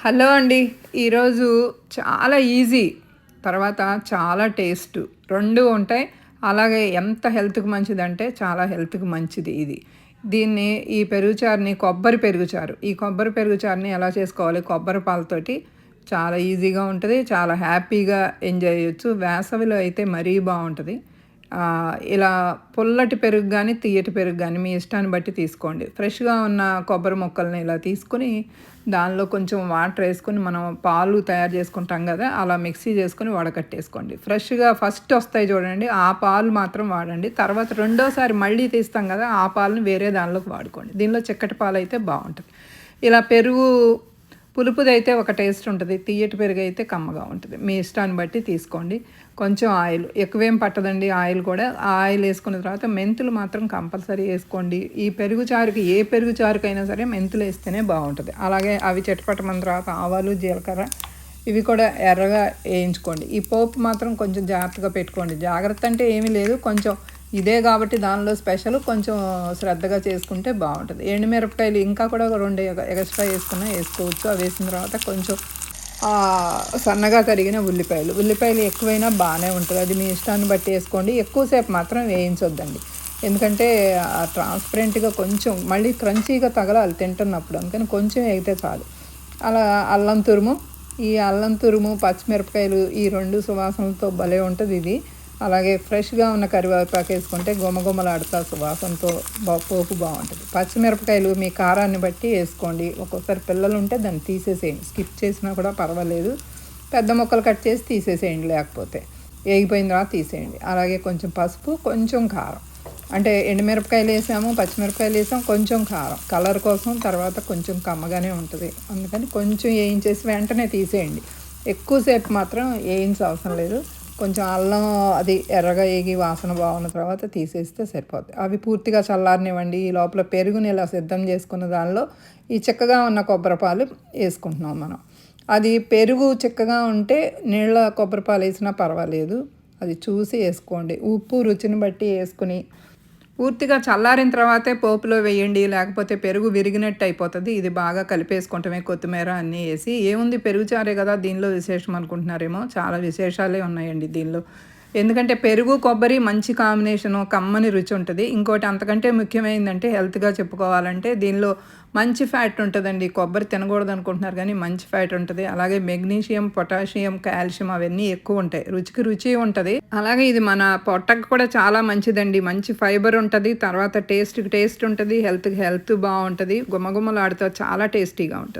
Hello అండి. ఈరోజు చాలా ఈజీ తర్వాత చాలా టేస్ట్. రెండు ఉంటాయి. అలాగే ఎంత హెల్త్కి మంచిదంటే చాలా హెల్త్కి మంచిది ఇది. దీన్ని ఈ పెరుగుచారుని కొబ్బరి పెరుగుచారు. ఈ కొబ్బరి పెరుగుచారుని ఎలా చేసుకోవాలి? కొబ్బరి పాలతోటి చాలా ఈజీగా ఉంటుంది చాలా హ్యాపీగా ఎంజాయ్ చేయొచ్చు. వేసవిలో అయితే మరీ బాగుంటుంది. ఇలా పుల్లటి పెరుగు కానీ తీయటి పెరుగు కానీ మీ ఇష్టాన్ని బట్టి తీసుకోండి. ఫ్రెష్గా ఉన్న కొబ్బరి మొక్కల్ని ఇలా తీసుకుని దానిలో కొంచెం వాటర్ వేసుకొని మనం పాలు తయారు చేసుకుంటాం కదా అలా మిక్సీ చేసుకొని వడకట్టేసుకోండి. ఫ్రెష్గా ఫస్ట్ వస్తాయి చూడండి ఆ పాలు మాత్రం వాడండి. తర్వాత రెండోసారి మళ్ళీ తీస్తాం కదా ఆ పాలను వేరే దానిలోకి వాడుకోండి. దీనిలో చిక్కటి పాలు అయితే బాగుంటుంది. ఇలా పెరుగు పులుపుదైతే ఒక టేస్ట్ ఉంటుంది తీయటి పెరుగు అయితే కమ్మగా ఉంటుంది. మీ ఇష్టాన్ని బట్టి తీసుకోండి. కొంచెం ఆయిల్ ఎక్కువేం పట్టదండి ఆయిల్ కూడా. ఆయిల్ వేసుకున్న తర్వాత మెంతులు మాత్రం కంపల్సరీ వేసుకోండి. ఈ పెరుగు చారుకి ఏ పెరుగు చారుకైనా సరే మెంతులు వేస్తేనే బాగుంటుంది. అలాగే అవి చెట్టపట్టమన్న తర్వాత ఆవాలు జీలకర్ర ఇవి కూడా ఎర్రగా వేయించుకోండి. ఈ పోపు మాత్రం కొంచెం జాగ్రత్తగా పెట్టుకోండి. జాగ్రత్త అంటే ఏమీ లేదు. కొంచెం ఇదే కాబట్టి దానిలో స్పెషల్ కొంచెం శ్రద్ధగా చేసుకుంటే బాగుంటుంది. ఎండుమిరపకాయలు ఇంకా కూడా రెండు ఎక్స్ట్రా వేసుకున్నా వేసుకోవచ్చు. అవి వేసిన తర్వాత కొంచెం సన్నగా తరిగిన ఉల్లిపాయలు. ఉల్లిపాయలు ఎక్కువైనా బాగానే ఉంటుంది. అది మీ ఇష్టాన్ని బట్టి వేసుకోండి. ఎక్కువసేపు మాత్రం వేయించొద్దండి. ఎందుకంటే ఆ ట్రాన్స్పరెంట్గా కొంచెం మళ్ళీ క్రంచీగా తగలాలి తింటున్నప్పుడు. అందుకని కొంచెం వేగితే చాలు. అలా అల్లం తురుము. ఈ అల్లం తురుము పచ్చిమిరపకాయలు ఈ రెండు సువాసనలతో భలే ఉంటుంది ఇది. అలాగే ఫ్రెష్గా ఉన్న కరివేపాకు వేసుకుంటే గుమగుమలాడుతా సువాసనతో బా- పోపు బాగుంటుంది. పచ్చిమిరపకాయలు మీ కారాన్ని బట్టి వేసుకోండి. ఒక్కొక్కసారి పిల్లలు ఉంటే దాన్ని తీసేసేయండి. స్కిప్ చేసినా కూడా పర్వాలేదు. పెద్ద ముక్కలు కట్ చేసి తీసేసేయండి లేకపోతే. వేగిపోయిన తర్వాత తీసేయండి. అలాగే కొంచెం పసుపు కొంచెం కారం. అంటే ఎండుమిరపకాయలు వేసాము పచ్చిమిరపకాయలు వేసాము కొంచెం కారం. కలర్ కోసం తర్వాత కొంచెం కమ్మగానే ఉంటుంది. అందుకని కొంచెం వేయించేసి వెంటనే తీసేయండి. ఎక్కువసేపు మాత్రం వేయించ అవసరం లేదు. కొంచెం అల్లం అది ఎర్రగా ఏగి వాసన బాగున్న తర్వాత తీసేస్తే సరిపోద్ది. అవి పూర్తిగా చల్లారనివ్వండి. ఈ లోపల పెరుగుని ఇలా సిద్ధం చేసుకున్న దానిలో ఈ చిక్కగా ఉన్న కొబ్బరిపాలు వేసుకుంటున్నాం మనం. అది పెరుగు చిక్కగా ఉంటే నీళ్ళ కొబ్బరిపాలు వేసినా పర్వాలేదు. అది చూసి వేసుకోండి. ఉప్పు రుచిని బట్టి వేసుకుని పూర్తిగా చల్లారిన తర్వాతే పోపులో వేయండి లేకపోతే పెరుగు విరిగినట్టు అయిపోతుంది. ఇది బాగా కలిపేసుకోవటమే కొత్తిమీర అన్నీ వేసి. ఏముంది? పెరుగు చారే కదా దీనిలో విశేషం అనుకుంటున్నారేమో? చాలా విశేషాలే ఉన్నాయండి దీనిలో. ఎందుకంటే పెరుగు కొబ్బరి మంచి కాంబినేషను కమ్మని రుచి ఉంటుంది. ఇంకోటి అంతకంటే ముఖ్యమైందంటే హెల్త్గా చెప్పుకోవాలంటే దీనిలో మంచి ఫ్యాట్ ఉంటుందండి. కొబ్బరి తినకూడదు అనుకుంటున్నారు కానీ మంచి ఫ్యాట్ ఉంటుంది. అలాగే మెగ్నీషియం పొటాషియం కాల్షియం అవన్నీ ఎక్కువ ఉంటాయి. రుచికి రుచి ఉంటుంది. అలాగే ఇది మన పొట్టకు కూడా చాలా మంచిదండి. మంచి ఫైబర్ ఉంటుంది. తర్వాత టేస్ట్కి టేస్ట్ ఉంటుంది. హెల్త్కి హెల్త్ బాగుంటుంది. గుమగుమలాడుతూ చాలా టేస్టీగా ఉంటుంది.